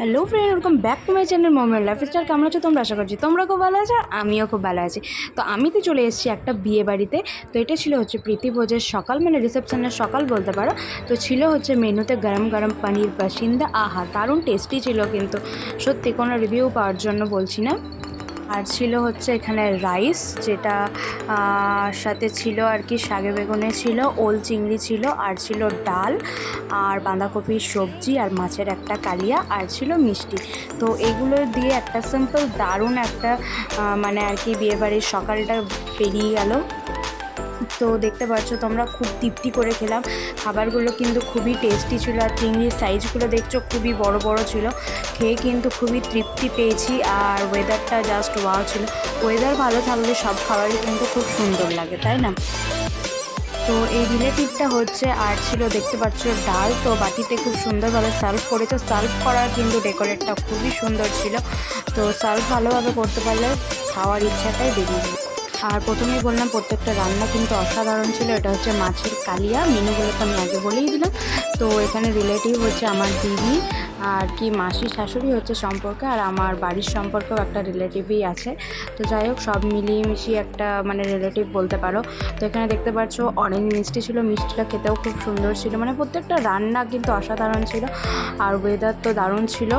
Hello friend welcome back to my channel Mohammad lifestyle কেমন আছো তোমরা? আশা করছি তোমরা খুব ভালো আছো, আমিও খুব ভালো আছি। তো আমি তো চলে এসেছি একটা বিয়ে বাড়িতে। তো এটা ছিল হচ্ছে প্রীতি ভোজের সকাল মানে রিসেপশনের সকাল বলতে পারো। তো ছিল হচ্ছে মেনুতে গরম গরম পানির বাসিন্দা। আহা, দারুণ টেস্টি ছিল কিন্তু। সত্যি কোনো রিভিউ পাওয়ার জন্য বলছি না। আর ছিল হচ্ছে এখানে রাইস, যেটা সাথে ছিল আর কি শাগে বেগুনে ছিল, ওল চিংড়ি ছিল, আর ছিল ডাল, আর বাঁধাকপির সবজি, আর মাছের একটা কালিয়া, আর ছিল মিষ্টি। তো এগুলো দিয়ে একটা সিম্পল দারুণ একটা মানে আর কি বিয়েবাড়ির সকালটা পেরিয়ে গেল। তো দেখতে পাচ্ছ, তোমরা খুব তৃপ্তি করে খেলাম। খাবারগুলো কিন্তু খুবই টেস্টি ছিল আর চিংড়ির সাইজগুলো দেখছ খুবই বড় বড় ছিল। খেয়ে কিন্তু খুবই তৃপ্তি পেয়েছি আর ওয়েদারটা জাস্ট ওয়াও ছিল। ওয়েদার ভালো থাকলে সব খাবারই কিন্তু খুব সুন্দর লাগে, তাই না? তো এই রিলেটিভটা হচ্ছে আর ছিল দেখতে পাচ্ছ ডাল, তো বাটিতে খুব সুন্দরভাবে সার্ভ করেছে। সার্ভ করার কিন্তু ডেকোরেটটা খুবই সুন্দর ছিল। তো সার্ভ ভালোভাবে করতে পারলে খাওয়ার ইচ্ছাটাই বেরিয়ে আর প্রথমেই বললাম, প্রত্যেকটা রান্না কিন্তু অসাধারণ ছিল। এটা হচ্ছে মাছের কালিয়া, মেনুগুলো তো আমি আগে বলেই দিলাম। তো এখানে রিলেটিভ হচ্ছে আমার দিদি আর কি মাসি শাশুড়ি হচ্ছে সম্পর্কে আর আমার বাড়ির সম্পর্কেও একটা রিলেটিভই আছে। তো যাই হোক, সব মিলিয়ে মিশিয়ে একটা মানে রিলেটিভ বলতে পারো। তো এখানে দেখতে পাচ্ছ অরেঞ্জ মিষ্টি ছিল। মিষ্টিটা খেতেও খুব সুন্দর ছিল। মানে প্রত্যেকটা রান্না কিন্তু অসাধারণ ছিল। আর ওয়েদার তো দারুণ ছিল।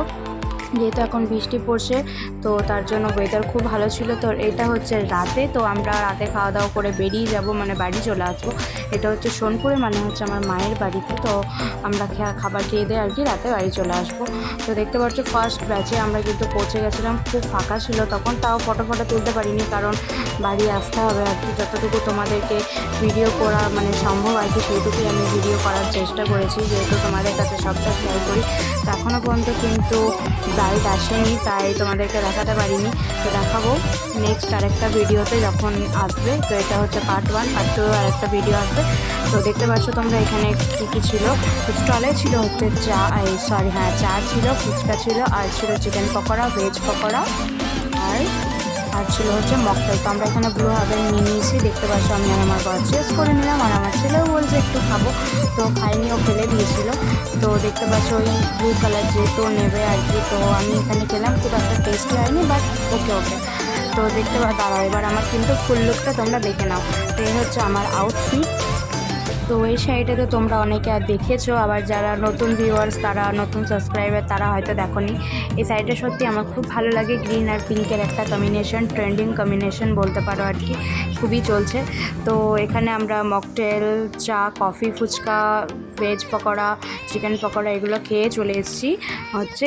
যেহেতু এখন বৃষ্টি পড়ছে, তো তার জন্য ওয়েদার খুব ভালো ছিল। তো এটা হচ্ছে রাতে, তো আমরা রাতে খাওয়া দাওয়া করে বেরিয়ে যাব মানে বাড়ি চলে আসব। এটা হচ্ছে সোনপুরে মানে হচ্ছে আমার মায়ের বাড়িতে। তো আমরা খাবার খেয়ে দিয়ে আর কি রাতে বাড়ি চলে আসব। তো দেখতে পাচ্ছ ফার্স্ট ব্যাচে আমরা কিন্তু পৌঁছে গেছিলাম। খুব ফাঁকা ছিল তখন, তাও ফটো ফটো তুলতে পারিনি, কারণ বাড়ি আসতে হবে আর কি। যতটুকু তোমাদেরকে ভিডিও করা মানে সম্ভব আর কি, সেইটুকুই আমি ভিডিও করার চেষ্টা করেছি, যেহেতু তোমাদের কাছে সবটা শেয়ার করি। এখনও পর্যন্ত কিন্তু ব্রাইড আসেনি, তাই তোমাদেরকে দেখাতে পারিনি। তো দেখাবো নেক্সট আরেকটা ভিডিওতে যখন আসবে। তো এটা হচ্ছে পার্ট ওয়ান পার্ট টু আরেকটা ভিডিও আসবে। তো দেখতে পাচ্ছ তোমরা এখানে কী কী ছিল? স্টলে ছিল হচ্ছে চা, এই সরি হ্যাঁ চা ছিল, ফুচকা ছিল, আর ছিল চিকেন পকোড়া ভেজ পকোড়া, আর আর ছিল হচ্ছে মকটেল তো আমরা এখানে ব্লু হাভেন নিয়ে নিয়েছি, দেখতে পাচ্ছি আমি আর আমার পারচেস করে নিলাম আর আমার ছেলেও বলছে, একটু খাব। তো খাইনি, ও ফেলে দিয়েছিল। তো দেখতে পাচ্ছ ওই ব্লু কালার যেহেতু নেবে আর কি। তো আমি এখানে খেলাম, খুব একটা টেস্টি হয়নি বাট ওকে ওকে তো দেখতে পাচ্ছ দাঁড়াও, এবার আমার কিন্তু ফুল লুকটা তোমরা দেখে নাও। তো এই হচ্ছে আমার আউটফিট তো এই শাড়িটা তো তোমরা অনেকে আর দেখেছ। আবার যারা নতুন ভিউয়ার্স তারা নতুন সাবস্ক্রাইবার তারা হয়তো দেখোনি। এই শাড়িটা সত্যি আমার খুব ভালো লাগে। গ্রিন আর পিঙ্কের একটা কম্বিনেশন ট্রেন্ডিং কম্বিনেশন বলতে পারো আর কি। খুবই চলছে। তো এখানে আমরা মকটেল চা coffee fuchka veg pakora chicken pakora এগুলো খেয়ে চলে এসেছি। হচ্ছে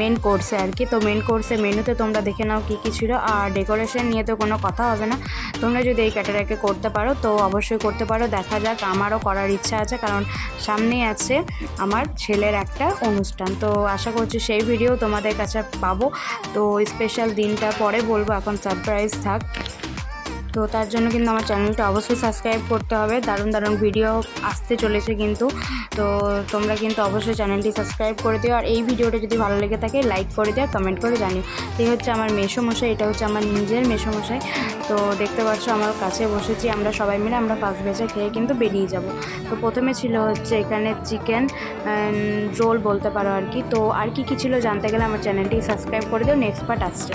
মেন কোর্সে আর কি। তো মেন কোর্সে মেনুতে তোমরা দেখে নাও কী কী ছিল। আর ডেকোরেশন নিয়ে তো কোনো কথা হবে না। তোমরা যদি এই ক্যাটারাকে করতে পারো, তো অবশ্যই করতে পারো। দেখা যাক আমারও করার ইচ্ছা আছে, কারণ সামনেই আছে আমার ছেলের একটা অনুষ্ঠান। তো আশা করছি সেই ভিডিও তোমাদের কাছে পাবো। তো স্পেশাল দিনটা পরে বলব, এখন সারপ্রাইজ থাক। তো তার জন্য কিন্তু আমার চ্যানেলটা অবশ্যই সাবস্ক্রাইব করতে হবে। দারুণ দারুণ ভিডিও আসতে চলেছে কিন্তু। তো তোমরা কিন্তু অবশ্যই চ্যানেলটি সাবস্ক্রাইব করে দিও। আর এই ভিডিওটা যদি ভালো লেগে থাকে লাইক করে দিও কমেন্ট করে জানিও। এই হচ্ছে আমার মেসোমশাই, এটা হচ্ছে আমার নিজের মেসোমশাই। তো দেখতে পাচ্ছ, আমার কাছে বসেছি, আমরা সবাই মিলে আমরা পাঁচ ভেজে খেয়ে কিন্তু বেরিয়ে যাব। তো প্রথমে ছিল হচ্ছে এখানে চিকেন রোল বলতে পারো আর কি। তো আর কি কী ছিল জানতে গেলে আমার চ্যানেলটি সাবস্ক্রাইব করে দিও। নেক্সট পার্ট আসছে।